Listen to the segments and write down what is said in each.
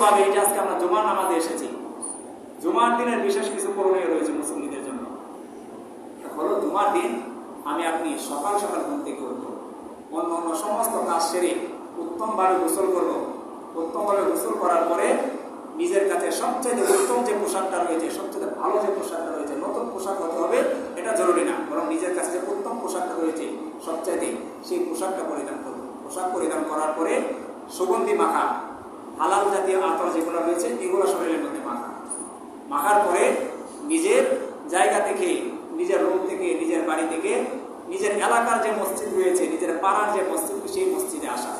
এই যে আজকে আমরা জুমার নামাজে এসেছি। জুমার দিনের বিশেষ কিছু করণীয় রয়েছে মুসলিমদের জন্য। হলো, জুমার দিন আমি আপনি সকাল সকাল ঘুম থেকে উঠবো। অন্য অন্য সমস্ত কাজ সেরে উত্তমভাবে গোসল করব। উত্তমভাবে গোসল করার পরে নিজের কাছে সবচেয়ে উত্তম যে পোশাকটা রয়েছে সবচেয়ে ভালো যে পোশাকটা রয়েছে, নতুন পোশাক হতে হবে, এটা জরুরি না। বরং নিজের কাছে যে উত্তম পোশাকটা রয়েছে, সবচাইতে সেই পোশাকটা পরিধান করব। পোশাক পরিধান করার পরে সুগন্ধি মাখা হালাল জাতীয় আতর যেগুলো রয়েছে, এগুলো শরীরের মধ্যে মাখা। মাখার পরে নিজের জায়গা থেকে, নিজের রুম থেকে, নিজের বাড়ি থেকে, নিজের এলাকার যে মসজিদ রয়েছে, নিজের পাড়ার যে মসজিদ, সেই মসজিদে আসা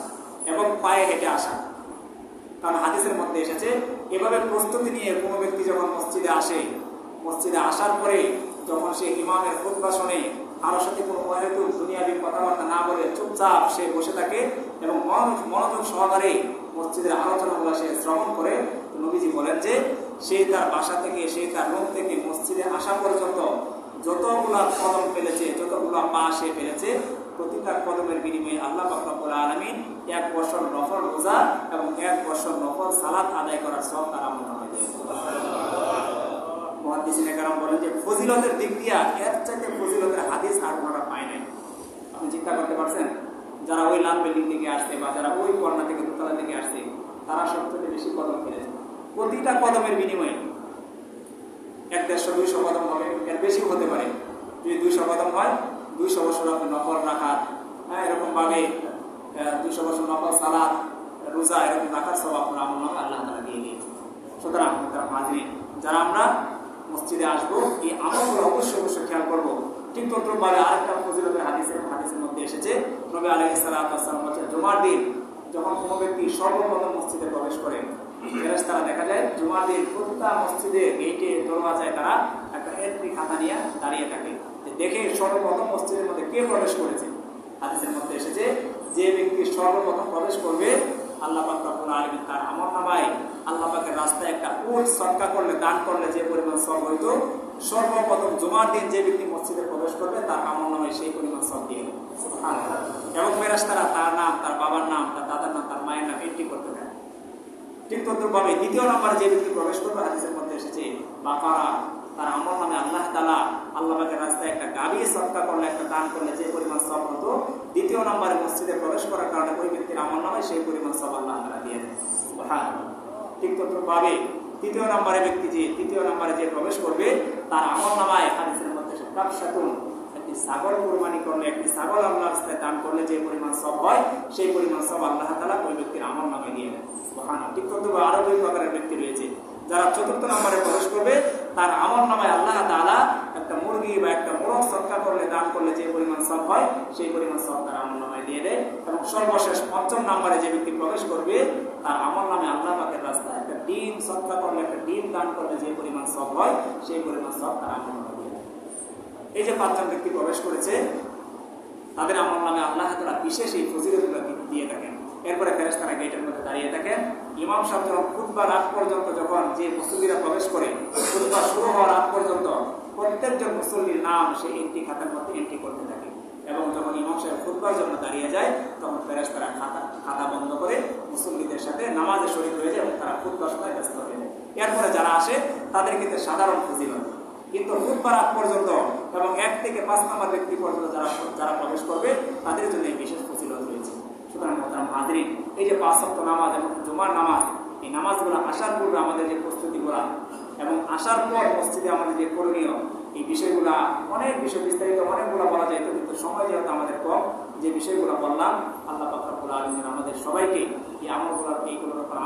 এবং পায়ে হেঁটে আসা। কারণ হাদিসের মধ্যে এসেছে, এভাবে প্রস্তুতি নিয়ে কোনো ব্যক্তি যখন মসজিদে আসে, মসজিদে আসার পরে যখন সে ইমামের খুতবা শোনে কারোর সাথে কোনো অহেতু দুনিয়াবি কথাবার্তা না বলে চুপচাপ সে বসে থাকে এবং মনোযোগ সহকারে মসজিদের আলোচনাগুলো সে শ্রবণ করে। নবীজি বলেন যে, সে তার বাসা থেকে, সে তার রুম থেকে মসজিদে আসা পর্যন্ত যতগুলা কদম ফেলেছে যতগুলা পা সে ফেলেছে, প্রতিটা কদমের বিনিময়ে আল্লাহ বাকরাবুল আলমিন এক বছর নফল রোজা এবং এক বছর নফল সালাত আদায় করার সব তার আমল নামায় দেয়। মহাদিসিনে কারণ বলেন যে, ফজিলতের দিক দিয়া এর চাইতে ফজিলতের হাদিস আর কোনোটা পায় নাই আপনি চিন্তা করতে পারছেন? যারা ওই লাল বিল্ডিং থেকে আসছে বা যারা ওই কর্ণা থেকে দোতলা থেকে আসছে, তারা সবচেয়ে বেশি কদম ফেলেছে প্রতিটা কদমের বিনিময়ে এক দেড়শো, দুইশো কদম হবে। এর বেশি হতে পারে। যদি দুইশো কদম হয়, দুইশো বছর আপনি নকল রাখা হ্যাঁ এরকম ভাবে দুইশো বছর নকল সালাদ, রোজা, এরকম রাখার সব আপনার আমল আল্লাহ তারা দিয়ে দিয়েছে। সুতরাং তারা হাজির যারা আমরা মসজিদে আসব, এই আমলগুলো অবশ্যই অবশ্যই খেয়াল করব। ঠিক তদ্রুপভাবে আরেকটা ফজিলতের হাদিসের হাদিসের মধ্যে এসেছে, নবী আলহ সালাম বলছেন জুমার দিন, যখন কোনো ব্যক্তি সর্বপ্রথম মসজিদে প্রবেশ করে ফেরেস তারা দেখা যায় জুমার দিন প্রতিটা মসজিদে গেটে, দরওয়াজায় তারা একটা এন্ট্রি খাতা নিয়ে দাঁড়িয়ে থাকে। দেখে সর্বপ্রথম মসজিদের মধ্যে কে প্রবেশ করেছে? হাদিসের মধ্যে এসেছে, যে ব্যক্তি সর্বপ্রথম প্রবেশ করবে, আল্লাহ তার আমল নামায়, আল্লাহ রাস্তায় একটা উট সরকা করলে, দান করলে যে পরিমাণ সব হইতো সর্বপ্রথম জুমার দিন যে ব্যক্তি মসজিদে প্রবেশ করবে, তার আমল নামে সেই পরিমাণ সব দিয়ে। এবং ফেরেশতারা তার নাম, তার বাবার নাম, তার দাদার নাম, তার মায়ের নাম এন্ট্রি করতে দেয়। ঠিক তদ্রুপভাবে দ্বিতীয় নম্বরে যে ব্যক্তি প্রবেশ করবে, হাদিসের মধ্যে এসেছে, বাকারা, তার আমল নামে আল্লাহ তালা আল্লাহ পাকের রাস্তায় একটা গাড়ি সৎকা করলে, একটা দান করলে যে পরিমাণ সব হতো, দ্বিতীয় নম্বরে মসজিদে প্রবেশ করার কারণে ওই ব্যক্তির আমল নামে সেই পরিমাণ সব আল্লাহ তালা দিয়ে দেয় ঠিক তদ্রুপভাবে তৃতীয় নম্বরে ব্যক্তি যে, তৃতীয় নম্বরে যে প্রবেশ করবে, তার আমল নামায় হাদিসের মধ্যে একটি সাগর কোরবানি করলে, একটি সাগর আল্লাহ রাস্তায় দান করলে যে পরিমাণ সব হয়, সেই পরিমাণ সব আল্লাহ তালা ওই ব্যক্তির আমল নামায় নিয়ে সুবহান ঠিক তদ্রুপ আরও দুই প্রকারের ব্যক্তি রয়েছে। যারা চতুর্থ নম্বরে প্রবেশ করবে, তার আমল নামায় আল্লাহ তাআলা একটা মুরগি বা একটা মোরগ সৎকার করলে, দান করলে যে পরিমাণ সব হয়, সেই পরিমাণ সব তার আমল নামায় দিয়ে দেয়। এবং সর্বশেষ পঞ্চম নম্বরে যে ব্যক্তি প্রবেশ করবে, তার আমল নামে আল্লাহ পাকের রাস্তায় একটা ডিম সৎকার করলে, একটা ডিম দান করলে যে পরিমাণ সব হয়, সেই পরিমাণ সব তার আমল নামে দিয়ে দেয়। এই যে পাঁচজন ব্যক্তি প্রবেশ করেছে, তাদের আমল নামে আল্লাহ তারা বিশেষ এই ফজিলতগুলো দিয়ে থাকেন। এরপরে ফেরেস্তারা গেটের মধ্যে দাঁড়িয়ে থাকেন। ইমাম সাহেব যখন বা রাত পর্যন্ত যখন যে মুসল্লিরা প্রবেশ করে খুতবা শুরু হওয়ার আগ পর্যন্ত প্রত্যেকজন মুসল্লির নাম সেই এন্ট্রি খাতার মধ্যে এন্ট্রি করতে থাকে। এবং যখন ইমাম সাহেব খুতবার জন্য দাঁড়িয়ে যায়, তখন ফেরেস্তারা খাতা খাতা বন্ধ করে মুসল্লিদের সাথে নামাজে শরীর হয়ে যায় এবং তারা খুতবার সময় ব্যস্ত হয়ে যায়। এরপরে যারা আসে, তাদের কিন্তু সাধারণ ফজিলত। কিন্তু খুতবার আগ পর্যন্ত এবং এক থেকে পাঁচ নম্বর ব্যক্তি পর্যন্ত যারা যারা প্রবেশ করবে, তাদের জন্য এই বিশেষ ফজিলত রয়েছে। সুতরাং মোহতারাম হাজরিন, এই যে পাঁচ সপ্তাহ নামাজ এবং জুমার নামাজ, এই নামাজগুলো আসার পূর্বে আমাদের যে প্রস্তুতিগুলা এবং আসার পর মসজিদে আমাদের যে করণীয়, এই বিষয়গুলা অনেক বিষয় বিস্তারিত অনেকগুলো বলা যায় কিন্তু সময় যেহেতু আমাদের কম, যে বিষয়গুলো বললাম, আল্লাহ পাকুল আলমিন আমাদের সবাইকে এই আমলগুলো এইগুলোর উপর